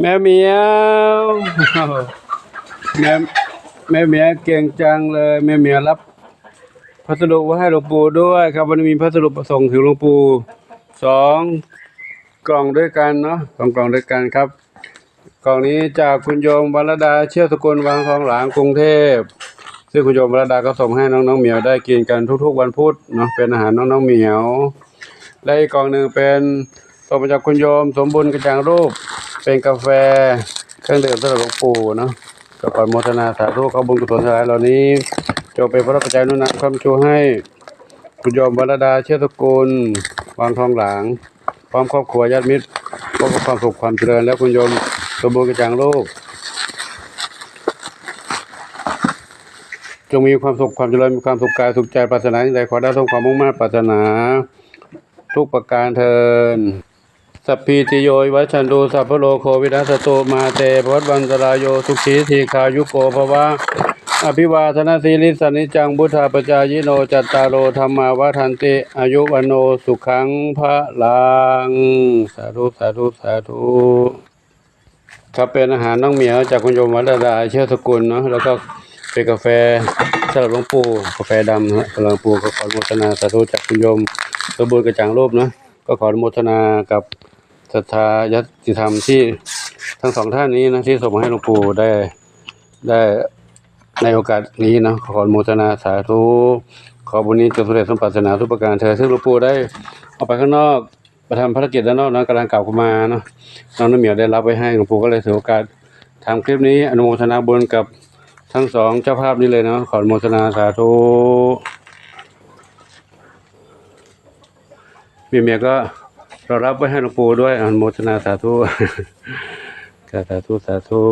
แม่เหมียวแม่แม่เหมียวเก่งจังเลยแม่เหมียวรับพัสดุไว้ให้หลวงปู่ด้วยครับวันนี้มีพัสดุประส่งถึงหลวงปู่สองกล่องด้วยกันเนาะสองกล่องด้วยกันครับ กล่องนี้จากคุณโยมวรดาเชี่ยวสกุลวังทองหลางกรุงเทพซึ่งคุณโยมวรดาก็ส่งให้น้องๆเหมียวได้กินกันทุกๆวันพุธเนาะเป็นอาหารน้องๆเหมียวและอีกกล่องหนึ่งเป็นส่งมาจากคุณโยมสมบูรณ์กระจ่างรูป เป็นกาแฟเครื่องดื่มสำหรับหลวงปู่เนาะก็ขอโมทนาสาธุขอบุญกุศลทั้งหลายเหล่านี้จงเป็นพระปัจจัยนุนำความชูให้คุณโยมวรดาเชื้อสกุลวางทองหลางพร้อมครอบครัวญาติมิตรพบกับความสุขความเจริญและคุณโยมสมบูรณ์กระจ่างรูปจงมีความสุขความเจริญมีความสุขกายสุขใจปรารถนาสิ่งใดขอได้สมความมุ่งมั่นปรารถนา ทุกประการเทิน สัพพีติโยวิวัชชันตุสัพพโลโควินัสตุมาเตภวัตวันตรายโยสุขีทีขายุโกภวะอภิวาทนาสีลิสานิจังบุทธาปจายโนจัตตารโอธรรมาวาทันติอายุวันโนสุขังพระลังสาธุสาธุสาธุครับเป็นอาหารน้องเหมียวจากคุณโยมวัดดาเชื่อสกุลเนาะแล้วก็เป็นกาแฟสำหรับหลวงปู่กาแฟดำนะฮะสำหรับหลวงปู่ก็ขอโมทนาสาธุจากคุณโยมสมบูรณ์กระจ่างรูปเนาะก็ขอโมทนากับ ศรัทธายัติธรรมที่ทั้งสองท่านนี้นะที่ส่งมาให้หลวงปู่ได้ได้ในโอกาสนี้นะขอโมทนาสาธุขอบุญนี้จงสำเร็จสมปรารถนาทุกประการเธอซึ่งหลวงปู่ได้ออกไปข้างนอกไปทำภารกิจด้านนอกนะกำลังกลับเข้ามาเนาะน้องน้ำเหมียวได้รับไว้ให้หลวงปู่ก็เลยถือโอกาสทำคลิปนี้อนุโมทนาบุญกับทั้งสองเจ้าภาพนี้เลยเนาะขอโมทนาสาธุพี่เมียก็ เรารับไว้ให้หลวงปู่ด้วยอนุโมทนาสาธุสาธุสาธุ